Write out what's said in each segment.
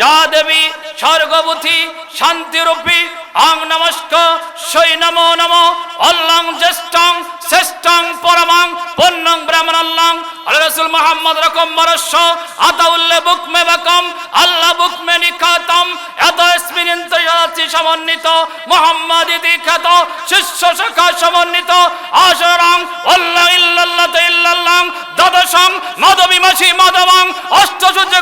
যা দেবী স্বর্গবতী শান্তিরূপী অং নমস্ক, সৈ নমো নম, অল্লং জ্যেষ্ঠং, শ্রেষ্ঠং, পরমাং পূর্ণং ব্রাহ্মণাল্লাং, আল্লাহ রসুল মোহাম্মদ রকম মরস্য, আতাউল্লে বুকমে বাকম আল্লাহ বুকমে নিখাতম এত স্মিনিন্তী সমন্বিত, মোহাম্মদ ইতি খ্যাত, শিষ্য শাখা সমন্বিত আশরং অল্লাহ ইল্লাল্লাহ ইল্লাল্লাহ, দ্বাদশং মদবিমাসী মদবং অষ্টসূর্য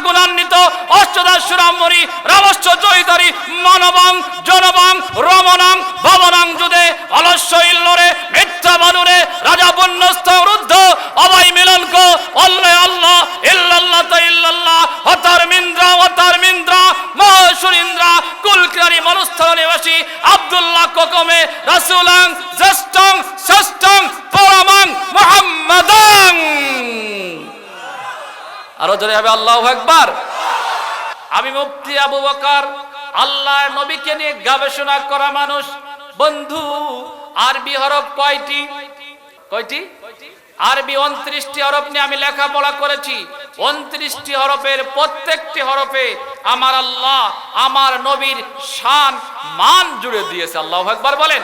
আরও জোরে হবে, আল্লাহ একবার আমি মুফতি আবু বকার, আল্লাহর নবীকে নিয়ে গবেষণা করা মানুষ। বন্ধু, আরবি হরফ কয়টি? কয়টি? আরবি উনত্রিশটি হরফ নিয়ে আমি লেখাপড়া করেছি। উনত্রিশটি হরফের প্রত্যেকটি হরফে আমার আল্লাহ, আমার নবীর শান, মান জুড়ে দিয়েছে। আল্লাহ একবার বলেন।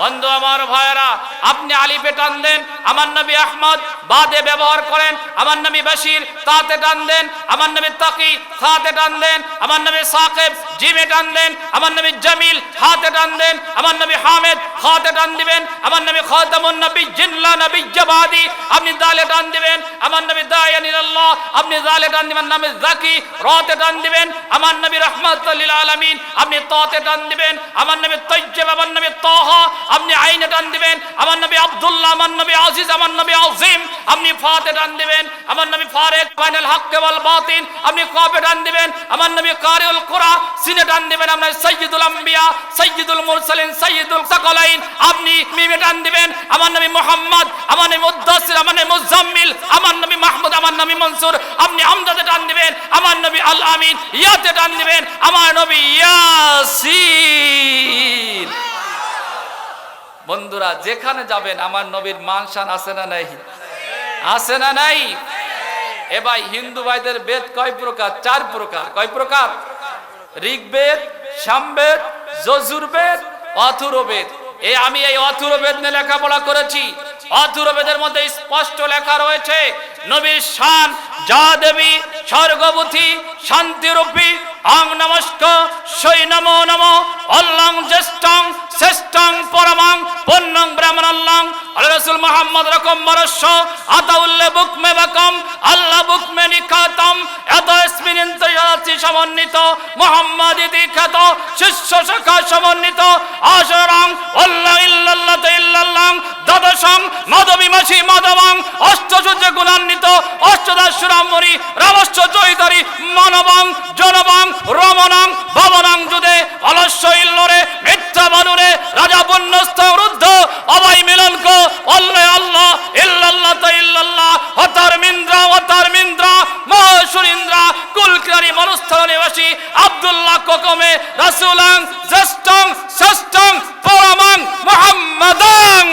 বন্ধু আমার ভাইয়েরা, আপনি আলিফে টান দেন, আমার নবী আহমদ বাদে ব্যবহার করেন, আমার নবী বাসির তাতে টান দেন, আমার নবী তাকি তাতে টান দেন, আমার নবী সাকিব জিমে টান দেন, আমার নবী জামিল হাতে টান দেন, আমার নবী হামেদ হাতে টান দিবেন, আমার নবী খাতামুন নবী জিল্লা নবী জাবাদি দালে টান দিবেন আমার নবী দায়ানিল্লাহ আপনি দালে টান দিবেন নামে জাকি রতে টান দিবেন আমার নবী রহমাতুল্লিল আলামিন আপনি ততে টান দিবেন আমার নবী তৈজব আমার নবী তহ আপনি আইনে টান দিবেন আমার নবী আব্দুল্লাহ আমার নবী আজিজ আমার নবী আজিম আপনি ফাতে টান দিবেন আমার নবী ফারেক ফাইনাল হক কেবল বাতিন আপনি কবে টান দিবেন আমার নবী কারিউল কুরা সিনে টান দিবেন আপনার সৈয়দুল আম্বিয়া সৈয়দুল মুরসালিন সৈয়দুল সাকালাইন আপনি মিমে টান দিবেন আমার নবী মোহাম্মদ আমার নবী মুদ্দাসির আমার নবী মুজাম্মিল, আমার নবী মাহমুদ, আমার নবী মনসুর, আপনি আমদাদে টান দিবেন, আমার নবী আল আমিন ইয়াতে টান দিবেন, আমার নবী ইয়াসিন। বন্ধুরা, যেখানে যাবেন, আমার নবীর মানসান আছে না নাই? আছে না নাই? এ ভাই, হিন্দু ভাইদের বেদ কয় প্রকার? চার প্রকার। কয় প্রকার? ঋগ্বেদ, সামবেদ, যজুর্বেদ, অথুরবেদ। এ, আমি এই অথুরবেদ নিয়ে লেখাপড়া করেছি। অথুরবেদের মধ্যে স্পষ্ট লেখা রয়েছে, নবীর শান, যা দেবী, স্বর্গবতী, শান্তিরূপী, অং নমস্ক, সৈ নমো নম, অল্লং জ্যেষ্ঠং, শ্রেষ্ঠং, পরমাং পূর্ণং ব্রাহ্মণাল্লাং সমন্বিত খ্যাত শিষ্য শাখা সমন্বিত জ্যেষ্ঠং ষষ্ঠং পরমাং মুহাম্মাদাং।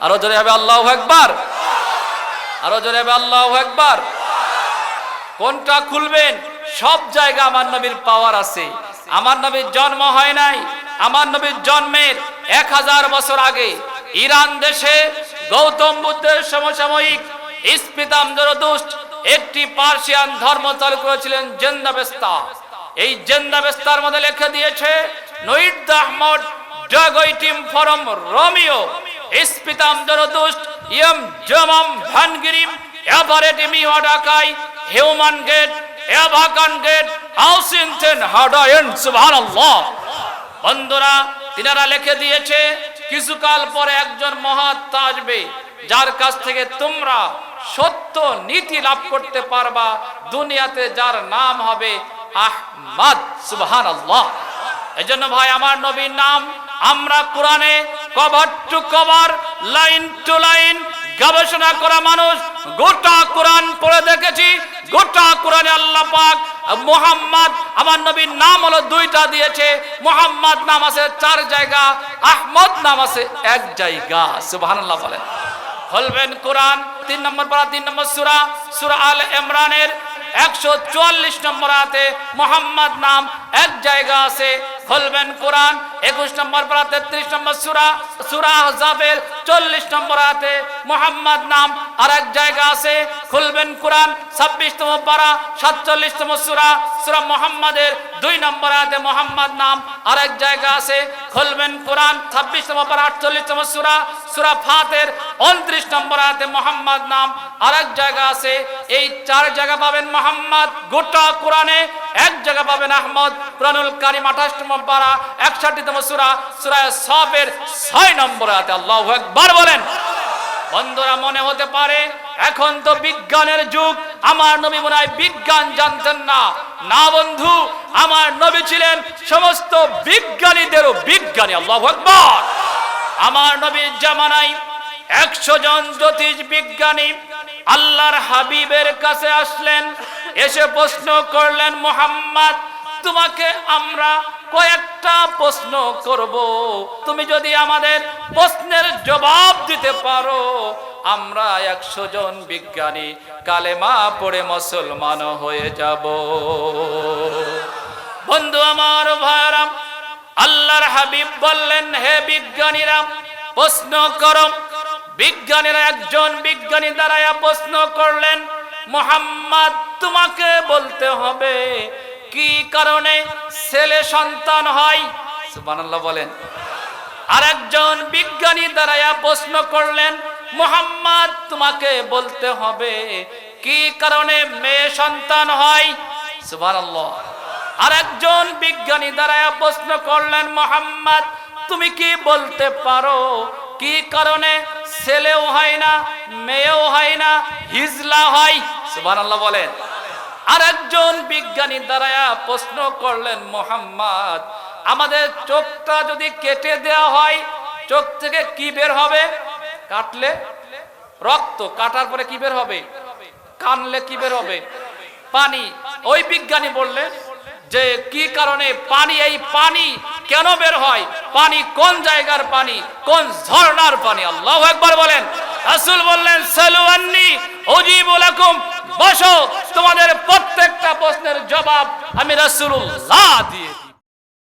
আরও জোরে হবে আল্লাহ একবার আরও জোরে হবে আল্লাহ একবার কোনটা খুলবেন? সব জায়গা আমার নবীর পাওয়ার আছে। আমার নবীর জন্ম হয় নাই। আমার নবীর জন্মের এক হাজার বছর আগে ইরান দেশে গৌতম বুদ্ধের সমসাময়িক ইস্পিতাম একটি পার্সিয়ান ধর্ম চালু করেছিলেন জেন্দাবেস্তা। এই জেন্দাবেস্তার মধ্যে লিখে দিয়েছে নঈদ আহমদ ডগইটিম ফরম, রোমিও, ইস্পিতাম জরদুষ্ট ইয়ম জমম ভানগিরিম এভারেটিমি ওয়াডাকাই হিউম্যান গেট, এভাকান গেট আউসিনতেন হাডায়ন সুবহানাল্লাহ। বন্ধুরা, তিনারা লিখে দিয়েছে, কিছুকাল পরে একজন মহাত্মা আসবে, যার কাছ থেকে তোমরা সত্য নীতি লাভ করতে পারবা, দুনিয়াতে যার নাম হবে আহমদ, সুবহানাল্লাহ। এই জন্য ভাই, আমার নবীর নাম আমরা কোরআনে cover to cover, line to line গবেষণা করা মানুষ। গোটা কোরআন পড়ে দেখেছি, গোটা কোরআনে আল্লাহ পাক মোহাম্মদ, আমার নবীর নাম হলো দুইটা দিয়েছে। মোহাম্মদ নাম আছে চার জায়গা, আহমদ নাম আছে এক জায়গা, সুবহানাল্লাহ বলেন। খুলবেন কোরআন, তিন নম্বর পারা, তিন নম্বর সূরা সূরা আল ইমরানের একশো চুয়াল্লিশ নম্বর আয়াতে মোহাম্মদ নাম এক জায়গা আছে। খুলবেন কোরআন, একুশ নম্বর পারা, তেত্রিশ নম্বর সুরা সুরা আহজাবের চল্লিশ নম্বর আয়াতে মোহাম্মদ নাম আর এক জায়গা আছে, খুলবেন কোরআন, ছাব্বিশতম পারা, সাতচল্লিশতম সুরা সুরা মোহাম্মদের দুই নম্বর আয়াতে মোহাম্মদ নাম আর এক জায়গা আছে, খুলবেন কোরআন, ছাব্বিশতম পারা, আটচল্লিশতম সুরা সুরা ফাতের উনত্রিশ নম্বর আয়াতে মোহাম্মদ নাম আর এক জায়গা আছে, এই চার জায়গা পাবেন মোহাম্মদ, গোটা কোরআনে এক জায়গা পাবেন আহমদ কোরআনুল কারিম আঠাশতম পারা একষট্টিতম সুরা সুরা সবের ছয় নম্বর আয়াতে আল্লাহ একবার বলেন। বন্ধুরা, মনে হতে পারে এখন তো বিজ্ঞানের যুগ, আমার নবী মনে বিজ্ঞান জানতেন না। না বন্ধু, আমার নবী ছিলেন সমস্ত বিজ্ঞানীদেরও বিজ্ঞানী, আল্লাহ আমার নবীর জামানায় একশো জন জ্যোতিষ বিজ্ঞানী আল্লাহর হাবিবের কাছে আসলেন, এসে প্রশ্ন করলেন, মোহাম্মদ, তোমাকে আমরা কয়েকটা প্রশ্ন করব। তুমি যদি আমাদের প্রশ্নের জবাব দিতে পারো, আমরা একশো জন বিজ্ঞানী কালেমা পড়ে মুসলমান হয়ে যাব। বন্ধু আমার ভাইরাম আল্লাহর হাবিব বললেন, হে বিজ্ঞানীরা, প্রশ্ন করম বিজ্ঞানীরা একজন বিজ্ঞানী দ্বারায়া প্রশ্ন করলেন, মোহাম্মদ, তোমাকে বলতে হবে, কি কারণে ছেলে সন্তান হয়? বলেন। আর একজন বিজ্ঞানী দ্বারায়া প্রশ্ন করলেন, মোহাম্মদ, তোমাকে বলতে হবে, কি কারণে মেয়ে সন্তান হয়? আর একজন বিজ্ঞানী দ্বারায়া প্রশ্ন করলেন, মোহাম্মদ, তুমি কি বলতে পারো কি কারণে ছেলেও হয় না, মেয়েও হয় না, হিজলা হয়? সুবহানাল্লাহ বলেন। আর একজন বিজ্ঞানী দ্বারা প্রশ্ন করলেন, মোহাম্মদ, আমাদের চোখটা যদি কেটে দেওয়া হয়, চোখ থেকে কি বের হবে? কাটলে? রক্ত কাটার পরে কি বের হবে? কানলে কি বের হবে? পানি। ওই বিজ্ঞানী বললেন, যে কি কারণে পানি, এই পানি কেন বের হয়? পানি কোন জায়গার পানি? কোন ঝর্ণার পানি? আল্লাহ একবার বলেন। রাসূল বললেন, সালু উজিবুলাকুম উজিবু লাকুম। বসো, তোমাদের প্রত্যেকটা প্রশ্নের জবাব আমি রাসূলুল্লাহ দিয়ে।